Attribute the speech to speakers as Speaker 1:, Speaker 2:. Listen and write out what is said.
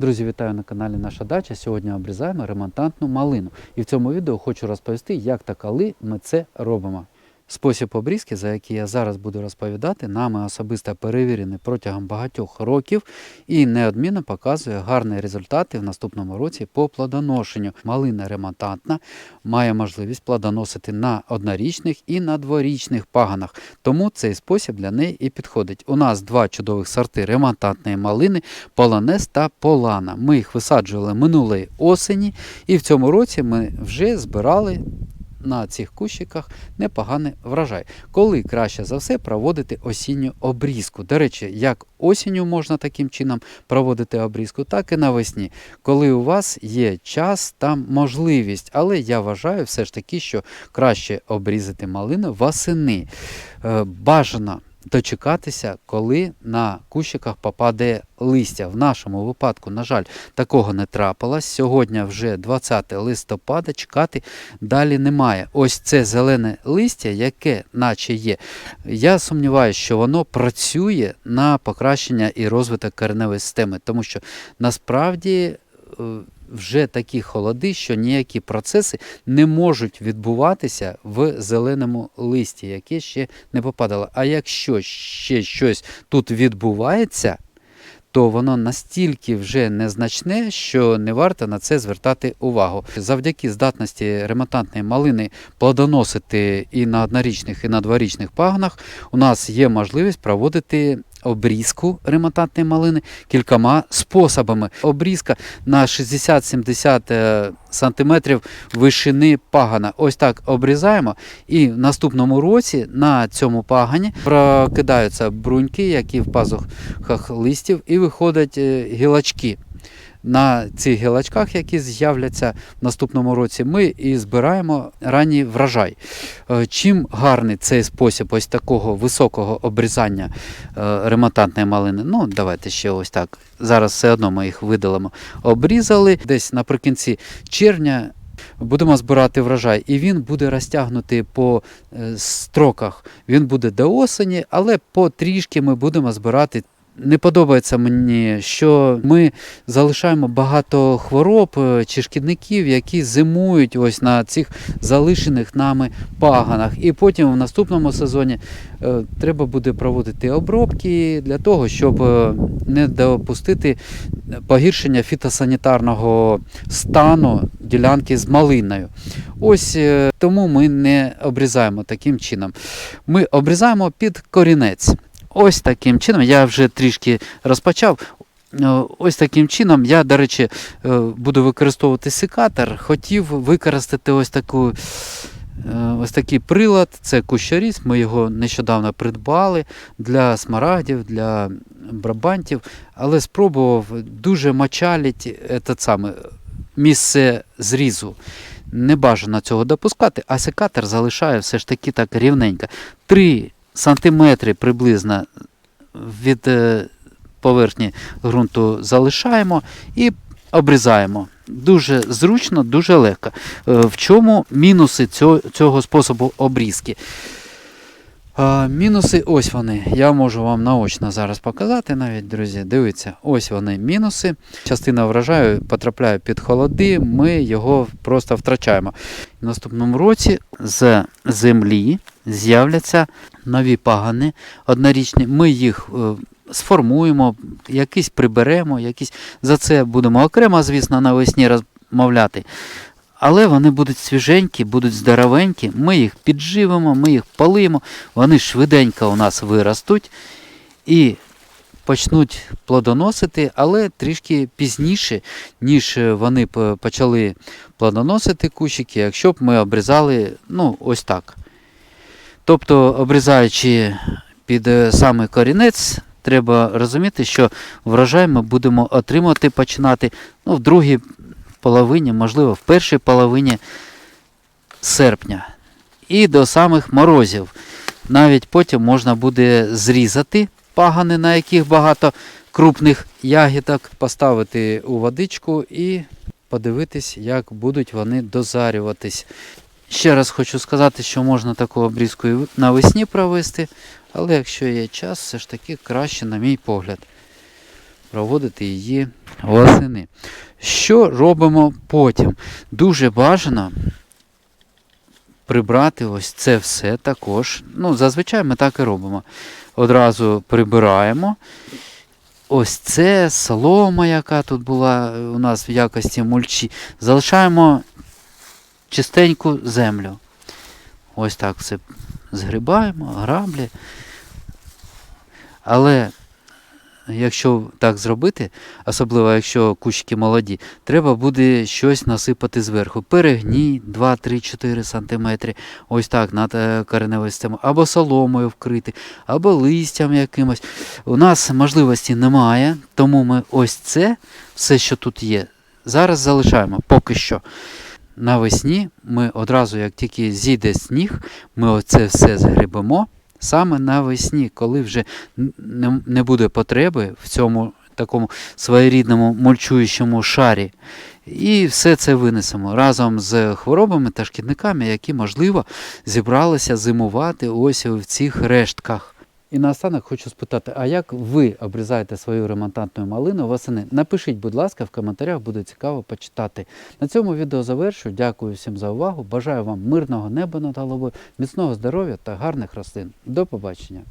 Speaker 1: Друзі, вітаю на каналі Наша Дача. Сьогодні обрізаємо ремонтантну малину. І в цьому відео хочу розповісти, як та коли ми це робимо. Спосіб обрізки, за який я зараз буду розповідати, нами особисто перевірений протягом багатьох років і неодмінно показує гарні результати в наступному році по плодоношенню. Малина ремонтантна має можливість плодоносити на однорічних і на дворічних паганах. Тому цей спосіб для неї і підходить. У нас два чудових сорти ремонтантної малини Полонез та Полана. Ми їх висаджували минулої осені, і в цьому році ми вже збирали на цих кущиках непоганий врожай. Коли краще за все проводити осінню обрізку. До речі, як осінню можна таким чином проводити обрізку, так і навесні, коли у вас є час та можливість. Але я вважаю все ж таки, що краще обрізати малину восени. Е, Бажано дочекатися, коли на кущиках попаде листя. В нашому випадку, на жаль, такого не трапилось. Сьогодні вже 20 листопада, чекати далі немає. Ось це зелене листя, яке наче є. Я сумніваюся, що воно працює на покращення і розвиток кореневої системи, тому що насправді. Вже такі холоди, що ніякі процеси не можуть відбуватися в зеленому листі, яке ще не попадало. А якщо ще щось тут відбувається, то воно настільки вже незначне, що не варто на це звертати увагу. Завдяки здатності ремонтантної малини плодоносити і на однорічних, і на дворічних пагонах, у нас є можливість проводити обрізку ремонтантної малини кількома способами. Обрізка на 60-70 см сантиметрів вишини пагана. Ось так обрізаємо, і в наступному році на цьому пагані прокидаються бруньки, які в пазухах листів, і виходять е, гілочки. На цих гілочках, які з'являться в наступному році, ми і збираємо ранній врожай. Е, Чим гарний цей спосіб ось такого високого обрізання е, ремонтантної малини? Ну, давайте ще ось так. Зараз все одно ми їх видалимо. Обрізали десь наприкінці червня. Будемо збирати врожай, і він буде розтягнутий по е, строках. Він буде до осені, але потрішки ми будемо збирати. Не подобається мені, що ми залишаємо багато хвороб е, чи шкідників, які зимують ось на цих залишених нами паганах. І потім в наступному сезоні е, треба буде проводити обробки для того, щоб е, не допустити погіршення фітосанітарного стану ділянки з малиною. Ось тому ми не обрізаємо таким чином. Ми обрізаємо під корінець. Ось таким чином, я вже трішки розпочав. Е, Ось таким чином я, до речі, е, буду використовувати секатор. Хотів використати ось таку. е, Ось такий прилад, це кущаріс, ми його нещодавно придбали для смарагдів, для брабантів, але спробував дуже мочалить этот саме, місце зрізу. Не бажано цього допускати, а секатор залишає все ж таки так рівненько. 3 сантиметри приблизно від е, поверхні ґрунту залишаємо і обрізаємо. Дуже зручно, дуже легко. Е, В чому мінуси цього, цього способу обрізки? Мінуси, ось вони. Я можу вам наочно зараз показати навіть, друзі. Дивіться, ось вони мінуси. Частина врожаю потрапляє під холоди, ми його просто втрачаємо. В наступному році з землі з'являться нові пагани однорічні. Ми їх е, сформуємо, якісь приберемо, якісь за це будемо окремо, звісно, навесні розмовляти. Але вони будуть свіженькі, будуть здоровенькі, ми їх підживимо, ми їх полимо, вони швиденько у нас виростуть і почнуть плодоносити, але трішки пізніше, ніж вони почали плодоносити кущики, якщо б ми обрізали ну, ось так. Тобто, обрізаючи під е, саме корінець, треба розуміти, що врожай ми будемо отримувати починати ну, в другій половині, можливо, в першій половині серпня. І до самих морозів. Навіть потім можна буде зрізати пагани, на яких багато крупних ягідок, поставити у водичку і подивитись, як будуть вони дозарюватись. Ще раз хочу сказати, що можна таку обрізку і навесні провести, але якщо є час, все ж таки краще, на мій погляд, проводити її восени. Що робимо потім? Дуже бажано прибрати ось це все також. Ну, зазвичай ми так і робимо. Одразу прибираємо. Ось це солома, яка тут була у нас в якості мульчі. Залишаємо чистеньку землю. Ось так все згрібаємо, граблі. Але якщо так зробити, особливо якщо кущики молоді, треба буде щось насипати зверху. Перегній 2-3-4 см, ось так над е, кореневою системою, або соломою вкрити, або листям якимось. У нас можливості немає, тому ми ось це, все, що тут є, зараз залишаємо поки що. Навесні ми одразу, як тільки зійде сніг, ми оце все згребемо саме навесні, коли вже не, буде потреби в цьому такому своєрідному мульчуючому шарі. І все це винесемо разом з хворобами та шкідниками, які, можливо, зібралися зимувати ось в цих рештках. І наостанок хочу спитати, а як ви обрізаєте свою ремонтантну малину восени? Напишіть, будь ласка, в коментарях, буде цікаво почитати. На цьому відео завершую. Дякую всім за увагу. Бажаю вам мирного неба над головою, міцного здоров'я та гарних рослин. До побачення!